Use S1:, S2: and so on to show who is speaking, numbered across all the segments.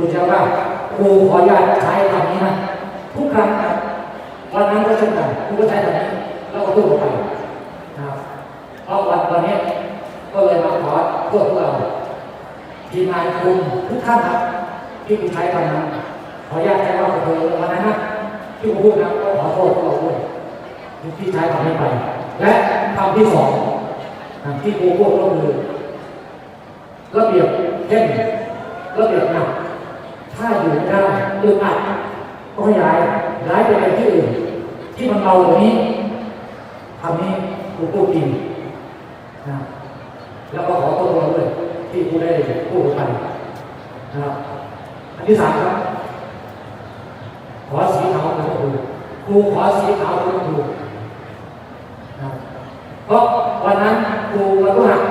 S1: คุณจะว่าครูขออนุญาตใช้คำนี้นะทุกครั้งนะวันนั้นก็เช่นกันครูก็ใช้คำนี้แล้วก็พูดออกไปนะครับเพราะวันวันนี้ก็เลยมาขอโทษพวกเราทีมงานคุณทุกท่านครับที่คุณใช้คำนั้นขออนุญาตใช้ว่าเธอวันนั้นนะที่ผมพูดนะก็ขอโทษพวกเราด้วยที่ใช้คำนี้ไป และคำที่สองที่ครูพูดก็คือระเบียบเข้มระเบียบหนัก ถ้าอยู่ไม่ได้อึดอัดก็ย้ายย้ายไปในที่อื่น ที่มันเบากว่านี้คำนี้ครูพูดจริงนะแล้วก็ขอโทษเราด้วยที่ผู้ได้พูดไปนะครับอันที่สามครับ ขอสีขาวเป็นครูครูขอสีขาวเป็นครูนะเพราะวันนั้นครูวันพฤหัส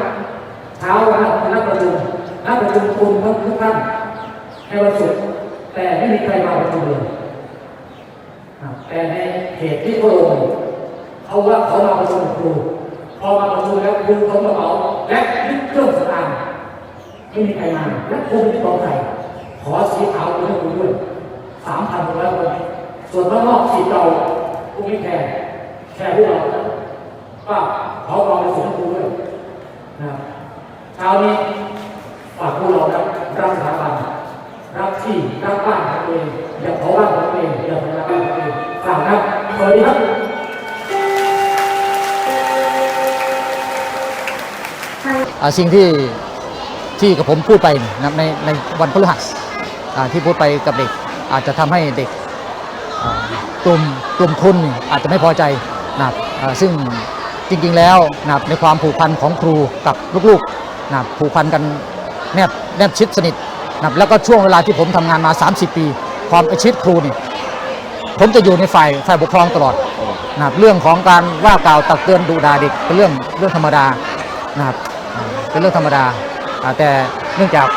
S1: เช้าวันนั้นเป็นนักประชุมนักประชุมคุณทั้งทุกท่าน ในวันศุกร์แต่ไม่มีใครมาประชุมเลยแต่ในเหตุที่เขาลงเขาว่าเขามาประชุมกับครูพอมาประชุมแล้วครูเขากระเป๋าและยึดเครื่องสตางค์ไม่มีใครมาและครูไม่ได้บอกใครขอสีขาวเป็นครูด้วยสามพันกว่าคนส่วนนอกสีเราครูไม่แคร์แคร์พวกเราก็ขอความเป็นสิทธิ์ของครูด้วยนะครับเช้านี้ องฝากนะสวัสดีครับ
S2: อ่าสิ่งที่ที่กับผมพูดไปนะครับในในวันพฤหัสอ่าที่พูดไปกับเด็ก อาจจะทำให้เด็กอ่ากลุ่มกลุ่มทุนนี่อาจจะไม่พอใจนะครับอ่าซึ่งจริงๆแล้วนะครับในความผูกพันของครูกับลูกๆนะครับผูกพันกันแนบแนบชิดสนิทนะครับแล้วก็ช่วงเวลาที่ผมทำงานมา 30 ปี ความเป็นชิดครูนี่ ผมจะอยู่ในฝ่ายฝ่ายปกครองตลอดนะครับเรื่องของการว่ากล่าวตักเตือนดูด่าเด็กเป็นเรื่องเรื่องธรรมดานะครับเป็นเรื่องธรรมดา แต่เนื่องจาก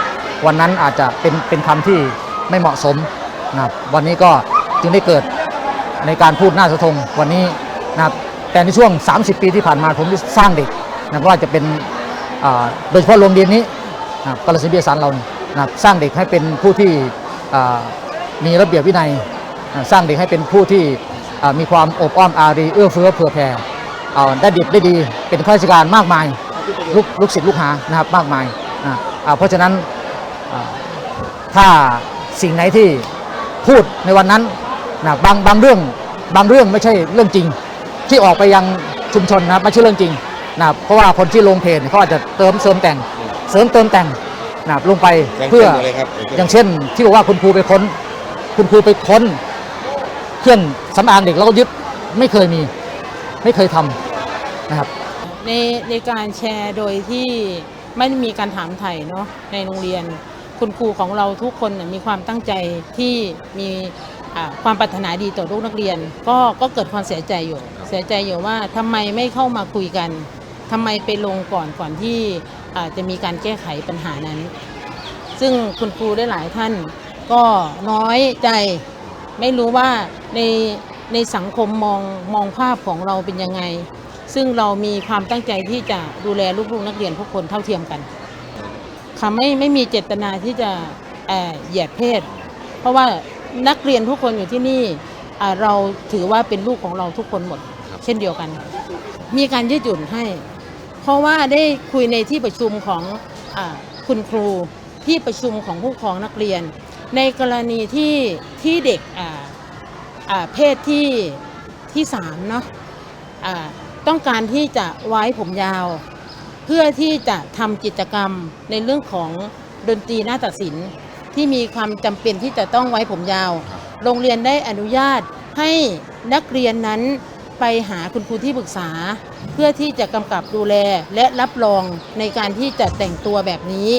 S2: วันนั้นอาจจะเป็นเป็นคำที่ไม่เหมาะสมนะครับวันนี้ก็จึงได้เกิดในการพูดหน้าสาธงวันนี้นะครับแต่ในช่วง 30 ปีที่ผ่านมาผมได้สร้างเด็กนะครับว่าจะเป็นโดยเฉพาะโรงเรียนนี้นะครับกาลสินเบียสารเรานะสร้างเด็กให้เป็นผู้ที่มีระเบียบวินัย สร้างเด็กให้เป็นผู้ที่อ่ามีความอบอ้อมอารีเอื้อเฟื้อเผื่อแผ่เอาได้ดีได้ดีเป็นข้าราชการมากมายลูกลูกศิษย์ลูกหานะครับมากมายนะอ่าเพราะฉะนั้นอ่าถ้าสิ่งไหนที่พูดในวันนั้นนะบางบางเรื่องบางเรื่องไม่ใช่เรื่องจริง ที่ออกไปยังชุมชนนะครับไม่ใช่เรื่องจริงนะครับเพราะว่าคนที่ลงเพจเขาอาจจะเติมเสริมแต่งเสริมเติมแต่งนะครับลงไป
S3: อย่าง
S2: เพื่อ
S3: เช่นอะไรครับ
S2: อย่างเช่นที่บอกว่าคุณครูไปค้น คุณครูไปค้น เครื่องสำอางเด็กแล้วก็ยึดไม่เคยมี ไม่เคยทำนะครับ
S4: ในในการแชร์โดยที่ไม่มีการถามไถ่เนาะในโรงเรียน คุณครูของเราทุกคนนะมีความตั้งใจที่มีความปรารถนาดีต่อลูกนักเรียน ก็ก็เกิดความเสียใจอยู่ เสียใจอยู่ว่าทำไมไม่เข้ามาคุยกันทำไมไปลงก่อนก่อนที่จะมีการแก้ไขปัญหานั้น ซึ่งคุณครูได้หลายท่านก็น้อยใจ ไม่รู้ว่าในในสังคมมองมองภาพของเราเป็นยังไง ซึ่งเรามีความตั้งใจที่จะดูแลลูกๆนักเรียนทุกคนเท่าเทียมกันค่ะไม่ไม่มีเจตนาที่จะเอ่อเหยียดเพศ เพราะว่านักเรียนทุกคนอยู่ที่นี่อ่าเราถือว่าเป็นลูกของเราทุกคนหมด เช่นเดียวกัน มีการยืดหยุ่นให้ เพราะว่าได้คุยในที่ประชุมของอาคุณครูที่ประชุมของผู้ปกครองนักเรียน ในกรณีที่ที่เด็กอ่าอ่าเพศที่ที่สามเนาะอ่าต้องการที่จะไว้ผมยาว เพื่อที่จะทำกิจกรรมในเรื่องของดนตรีนาฏศิลป์ที่มีความจำเป็นที่จะต้องไว้ผมยาว โรงเรียนได้อนุญาตให้นักเรียนนั้นไปหาคุณครูที่ปรึกษา เพื่อที่จะกำกับดูแลและรับรองในการที่จะแต่งตัวแบบนี้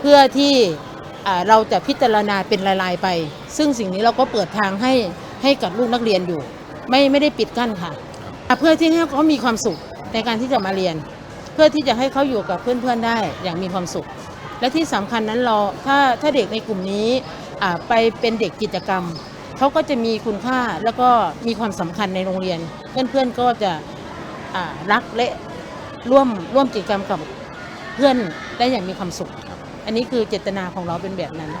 S4: เพื่อที่อ่า เราจะพิจารณาเป็นรายๆไป ซึ่งสิ่งนี้เราก็เปิดทางให้ให้กับลูกนักเรียนอยู่ ไม่ไม่ได้ปิดกั้นค่ะอะ เพื่อที่ให้เขามีความสุขในการที่จะมาเรียน เพื่อที่จะให้เขาอยู่กับเพื่อนๆได้อย่างมีความสุข และที่สำคัญนั้นเราถ้าถ้าเด็กในกลุ่มนี้อ่าไปเป็นเด็กกิจกรรมเขาก็จะมีคุณค่าแล้วก็มีความสำคัญในโรงเรียน เพื่อนๆก็จะอ่ารักและร่วมร่วมกิจกรรมกับเพื่อนได้อย่างมีความสุข อันนี้คือเจตนาของเราเป็นแบบนั้น